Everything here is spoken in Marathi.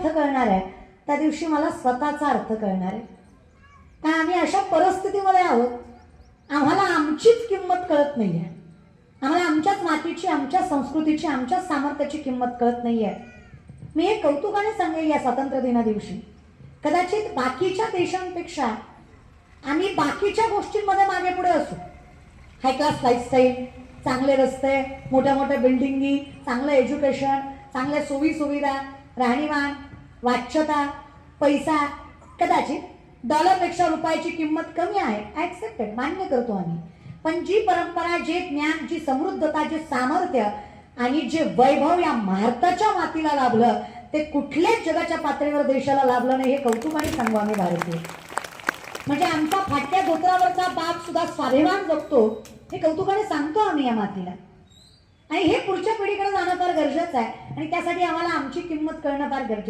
अर्थ कळणार आहे? त्या दिवशी मला स्वतःचा अर्थ कळणार आहे. का आम्ही अशा परिस्थितीमध्ये आहोत? आम्हाला आमचीच किंमत कळत नाही आहे आम्हाला आमच्याच मातीची आमच्या संस्कृतीची आमच्याच सामर्थ्याची किंमत कळत नाही आहे मी हे कौतुकाने सांगेल या स्वातंत्र्य दिना दिवशी. कदाचित बाकीच्या देशांपेक्षा आम्ही बाकीच्या गोष्टींमध्ये मागे पुढे असू. हाय क्लास लाईफस्टाईल चांगले रस्ते मोठ्या मोठ्या बिल्डिंगी चांगलं एज्युकेशन चांगल्या सोयी सुविधा राहणीमान वाच्यता पैसा कदाचित डॉलरपेक्षा रुपयाची किंमत कमी आहे. ॲक्सेप्टेड मान्य करतो आम्ही. पण जी परंपरा जे ज्ञान जी समृद्धता जे सामर्थ्य आणि जे वैभव या भारताच्या मातीला लाभलं ते कुठल्याच जगाच्या पातळीवर देशाला लाभलं नाही हे कौतुकाने सांगू आम्ही भारतीय. म्हणजे आमचा फाटक्या धोत्रावरचा बाप सुद्धा स्वाभिमान जगतो हे कौतुकाने सांगतो आम्ही या मातीला. आणि हे पुढच्या पिढीकडे जाणं फार गरजेचं आहे. आणि त्यासाठी आम्हाला आमची किंमत कळणं फार गरजेचं